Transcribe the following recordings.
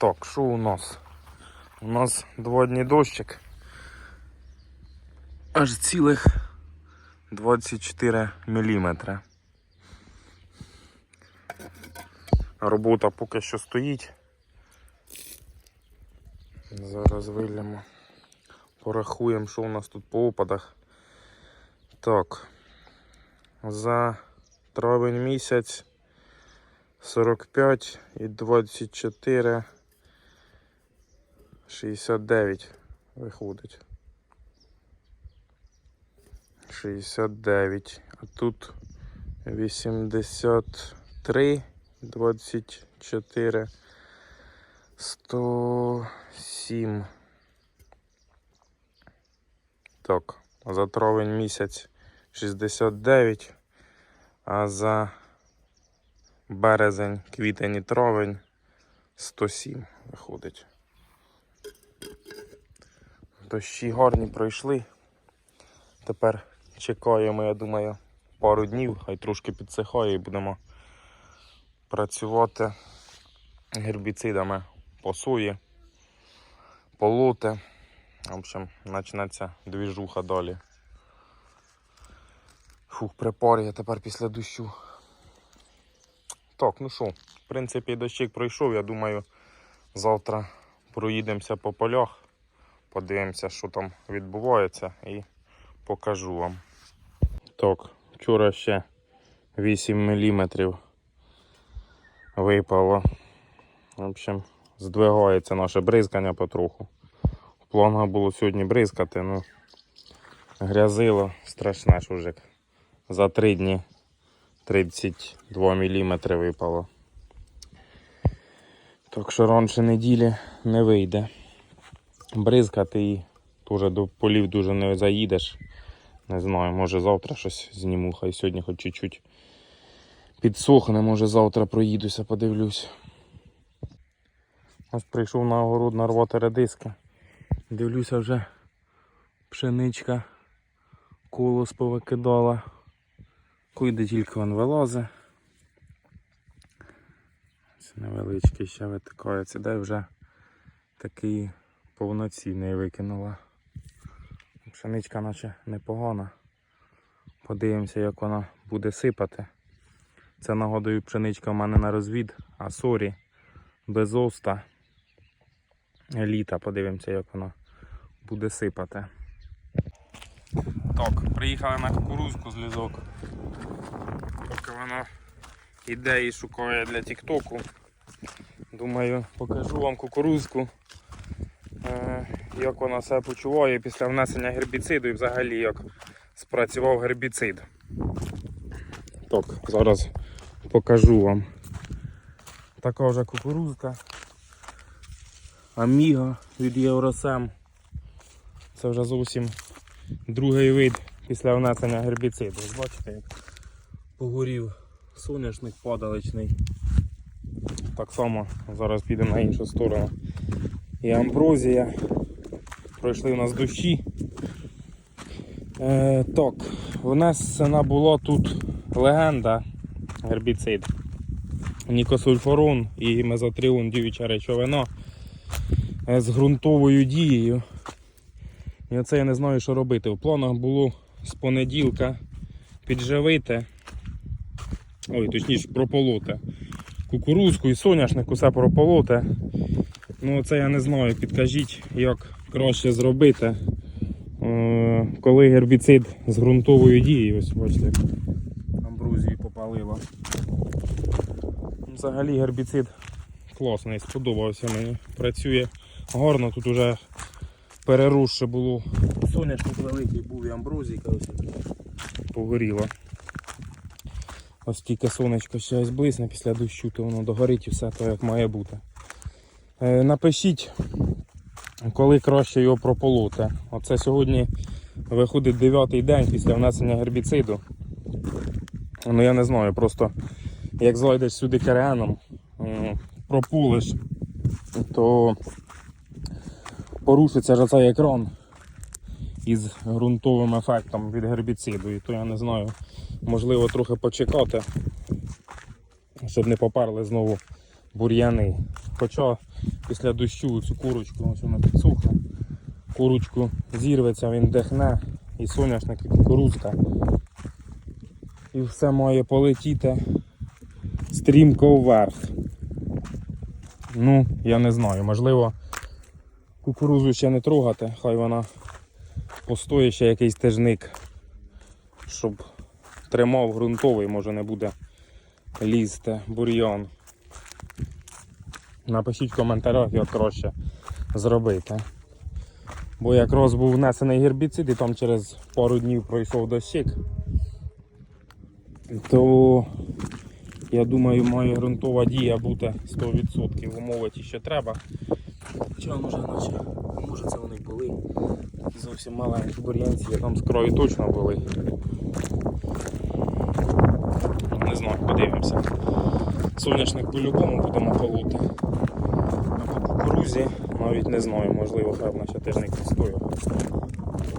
Так, що у нас? У нас два дні дощик. Аж цілих 24 міліметри. Робота поки що стоїть. Зараз вилємо. Порахуємо, що у нас тут по опадах. Так. За травень місяць 45 і 24 69 виходить. 69. А тут 83 24 107. Так, за травень місяць 69, а за березень, квітень і травень 107 виходить. Дощі гарні пройшли. Тепер чекаємо, я думаю, пару днів, хай трошки підсихає і будемо працювати гербіцидами по сої, полоти. В общем, почнеться двіжуха далі. Фух, припар я тепер після дощу. Так, ну що, в принципі, дощик пройшов, я думаю, завтра проїдемося по полях, подивимося, що там відбувається, і покажу вам. Так, вчора ще 8 мм випало. В общем, здвигається наше бризкання потроху. В планах було сьогодні бризкати, ну грязило страшне жужик. За 3 дні 32 мм випало. Так що раніше неділі не вийде. Бризкати і теж до полів дуже не заїдеш. Не знаю, може завтра щось зніму, хай сьогодні хоч чуть-чуть підсохне, може завтра проїдуся, подивлюсь. Ось прийшов на огород нарвати редиски. Дивлюся вже пшеничка колос повикидала. Куди тільки він вилазить. Це невеличкий ще витикається, де вже такий повноцінний викинула. Пшеничка наче непогана. Подивимося, як вона буде сипати. Це нагодою пшеничка в мене на розвід, а сорі без оста. Еліта, подивимося, як вона буде сипати. Так, приїхали на кукурузку з лізок. Поки вона іде і шукає для тіктоку. Думаю, покажу вам кукурузку, е, як вона себе почуває після внесення гербіциду і взагалі як спрацював гербіцид. Так, зараз покажу вам. Така вже кукурузка. Аміга від Євросем. Це вже зовсім другий вид після внесення гербіциду. Бачите, як погорів соняшник падаличний. Так само зараз підемо на іншу сторону. І амброзія. Пройшли у нас дощі. Е, так, внесена була тут легенда гербіцид. Нікосульфорон і мезотріон діюча речовина е, з ґрунтовою дією. І оце я не знаю, що робити. В планах було з понеділка підживити, ой, точніше прополоти. Кукурузку і соняшник усе прополоти. Ну це я не знаю, підкажіть, як краще зробити. Е, Коли гербіцид з ґрунтовою дією, ось бачите, амбрузію попалило. Взагалі гербіцид класний, сподобався мені. Працює гарно, тут уже переросше було. Соняшник великий був і амброзійка ось погоріла. Ось тільки сонечко ще ось блисне після дощу, то воно догорить і все то як має бути. Е, напишіть, коли краще його прополоти. Оце сьогодні виходить 9 день після внесення гербіциду. Ну я не знаю, просто як зайдеш сюди кереном, м, прополиш, то порушиться ж цей екран із ґрунтовим ефектом від гербіциду. І то я не знаю, можливо трохи почекати, щоб не поперли знову бур'яни. Хоча після дощу цю курочку, ось вона підсохла. Курочку зірветься, він дихне, і соняшник, і кукурузка. І все має полетіти стрімко вверх. Ну, я не знаю, можливо, кукурузу ще не трогати, хай вона постоїть ще якийсь тижник, щоб тримав ґрунтовий, може не буде лізти бур'ян. Напишіть в коментарях, як краще зробити. Бо якраз був внесений гербіцид і там через пару днів пройшов дощик, то я думаю, має ґрунтова дія бути 100%. Умови ті, що треба. Хоча може наче, може це вони були. Зовсім маленькі бур'янці, а там з краю точно були. Не знаю, подивимося. Соняшник по-любому будемо полоти. А по кукурузі навіть не знаю, можливо, певно, ще тижник постоїв.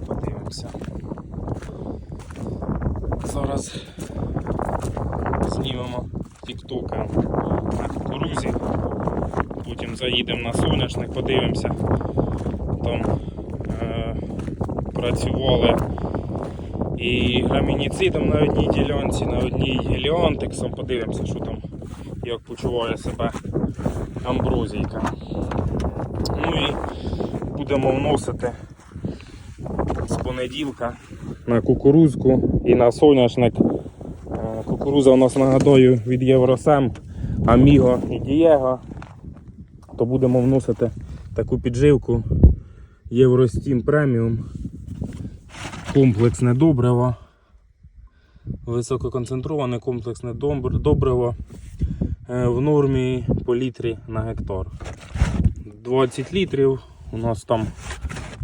Подивимося. Зараз знімемо тіктока на кукурузі. Потім заїдемо на соняшник, подивимося. Там е, працювали і грамініцидом на одній ділянці, на одній геліантексом. Подивимося, що там, як почуває себе амброзійка. Ну і будемо вносити з понеділка на кукурузку і на соняшник. Е, Кукуруза у нас нагадаю від Євросем, Аміго і Дієго. То будемо вносити таку підживку Євростім преміум. Комплексне добриво. Висококонцентроване комплексне добр- добриво е, в нормі по літрі на гектар. 20 літрів. У нас там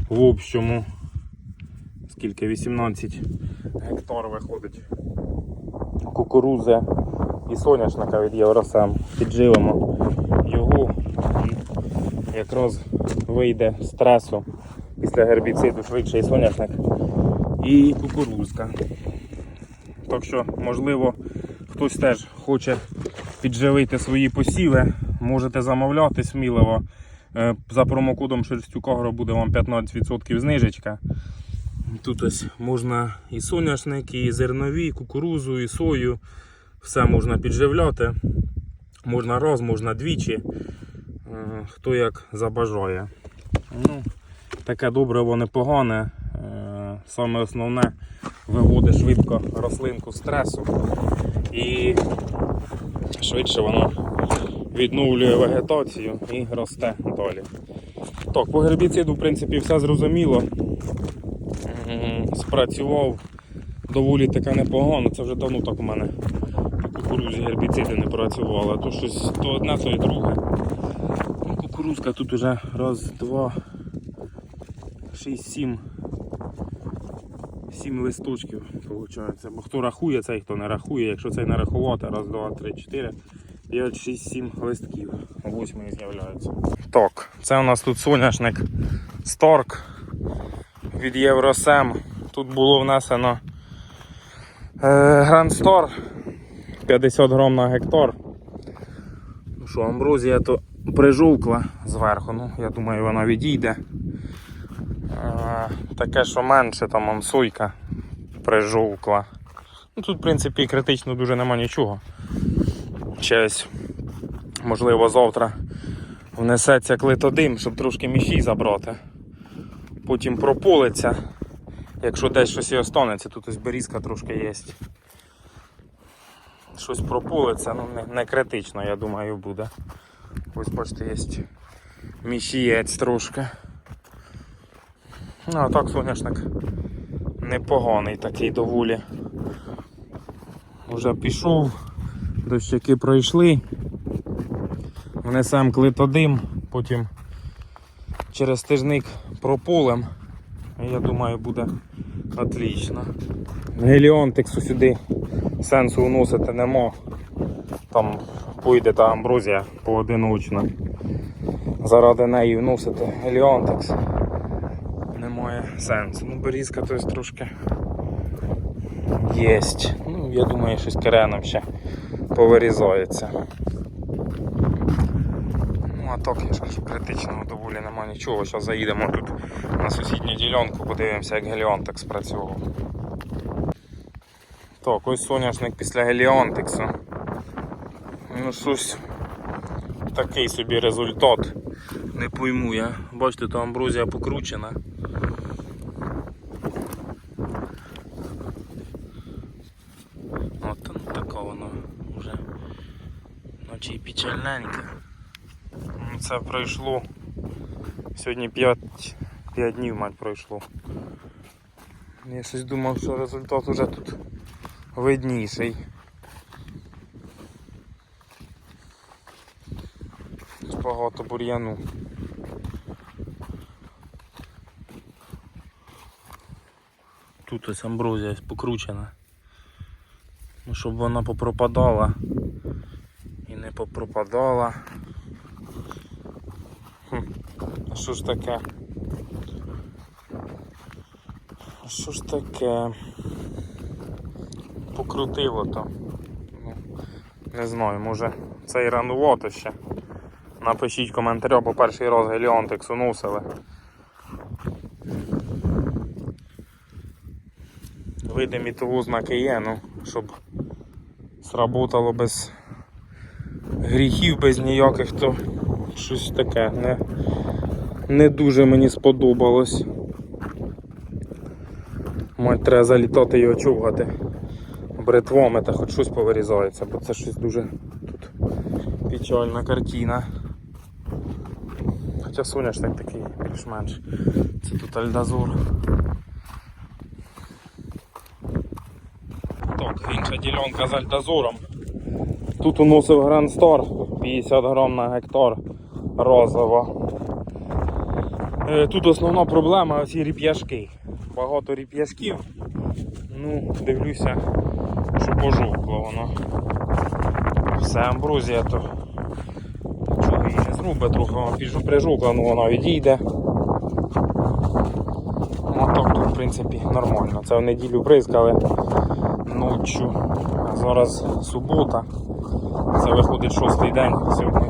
в общому скільки 18 гектар виходить кукурузи і соняшника від Євросем. Підживемо його якраз вийде з стресу після гербіциду і соняшник і кукурузка. Так що, можливо, хтось теж хоче підживити свої посіви, можете замовляти сміливо. Е, За промокодом Шерстюкагро буде вам 15% знижечка. Тут ось можна і соняшник, і зернові, і кукурузу, і сою. Все можна підживляти. Можна раз, можна двічі. Е, Хто як забажає. Ну, таке добриво непогане. Е, Саме основне виводить швидко рослинку стресу і швидше воно відновлює вегетацію і росте далі. Так, по гербіциду, в принципі, все зрозуміло. Спрацював доволі таке непогано. Це вже давно так у мене кукурузі гербіциди не працювали. То щось то одне, то і друге. Кукурузка тут уже раз, два, шість, сім. Сім листочків, виходить. Бо хто рахує цей, хто не рахує. Якщо цей не рахувати, раз, два, три, чотири, п'ять, шість, сім листків. Восьмий з'являється. Так, це у нас тут соняшник Старк від Євросем. Тут було внесено Grand Star 50 грам на гектар. Ну що, амброзія то прижовкла зверху, ну я думаю вона відійде. Таке, що менше, там он сойка прижовкла. Ну, тут, в принципі, критично дуже нема нічого. Щось, можливо, завтра внесеться клитодим, щоб трошки міші забрати. Потім прополиться. Якщо десь щось і останеться, тут ось берізка трошки є. Щось прополиться, ну не, не критично, я думаю, буде. Ось бачите, є мішієць трошки. Ну, а так соняшник непоганий такий доволі. Вже пішов, дощаки пройшли. Внесемо клитодим, потім через тижник прополем. Я думаю, буде отлично. Геліонтексу сюди сенсу вносити нема. Там пойде та амброзія поодиночно. Заради неї вносити геліонтекс немає сенсу. Ну, берізка то есть трошки єсть. Ну, я думаю, щось кереном ще повирізається. Ну, а так, я ж кажу, критичного доволі нема нічого. Зараз заїдемо тут на сусідню ділянку, подивимося, як Геліонтекс працював. Так, ось соняшник після Геліонтексу. Ну щось такий собі результат. Не пойму я. Бачите, то амброзія покручена. От ну, така воно вже наче і печальненьке. Ну, Це пройшло. Сьогодні 5, 5 днів мать пройшло. Я щось думав, що результат уже тут видніший. Багато бур'яну. Тут ось амброзія покручена. Ну, щоб вона попропадала і не попропадала. Хм. А що ж таке? А що ж таке? Покрутило то. Ну, не знаю, може це і ранувато ще. Напишіть коментарі, бо перший раз геліонтекс уносили. Видимі того знаки є, ну, щоб сработало без гріхів, без ніяких, то щось таке не, не дуже мені сподобалось. Мать треба залітати його човгати бритвами та хоч щось повирізається, бо це щось дуже тут печальна картина. Хоча соняшник такий більш-менш. Це тут альдазур. Так, інша ділянка з альдазуром. Тут уносив Star 50 грам на гектар розова. Е, Тут основна проблема ці ріп'яшки. Багато ріп'яшків. Ну, дивлюся, що пожовкло воно. Все амброзія то не трохи вона піджу- ну вона відійде. Ну так тут в принципі нормально. Це в неділю бризкали ночі. Зараз субота. Це виходить шостий день сьогодні.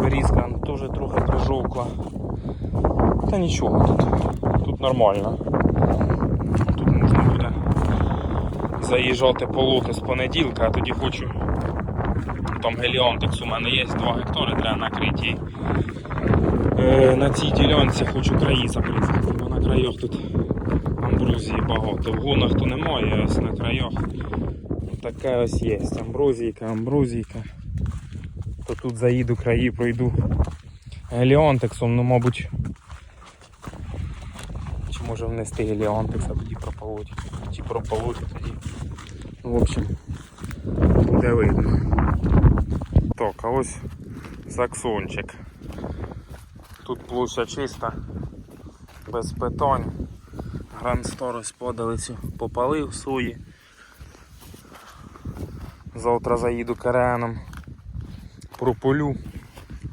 Вирізка теж трохи прижовкла. Та нічого тут. Тут нормально. Тут можна буде заїжджати полоти з понеділка, а тоді хочу. Там геліонтекс у мене є 2 гектари, треба накриті. Е, на цій ділянці хочу краї заприскати, бо на краях тут амброзії багато. В гонах то немає, ось на краях таке ось є. Амброзійка, амброзійка. То тут заїду краї, пройду геліонтексом, ну мабуть. Чи може внести геліонтекс, а тоді прополоть. Чи прополоть тоді. Ну, в общем, буде видно. Так, а ось саксончик. Тут площа чиста, без питань. Гранд Сторос подалицю попалив сої. Завтра заїду кереном, прополю,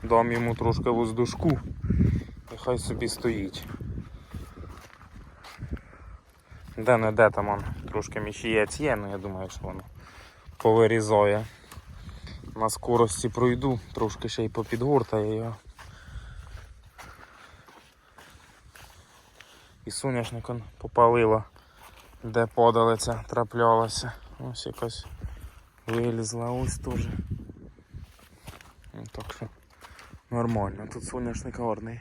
дам йому трошки воздушку і хай собі стоїть. Де не де там он, трошки міщієць є, ну я думаю, що воно повирізає. На скорості пройду, трошки ще й попідгортаю його. І соняшник попалила, де подалиця траплялася. Ось якась вилізла, ось теж. Ну, Так що нормально, тут соняшник гарний.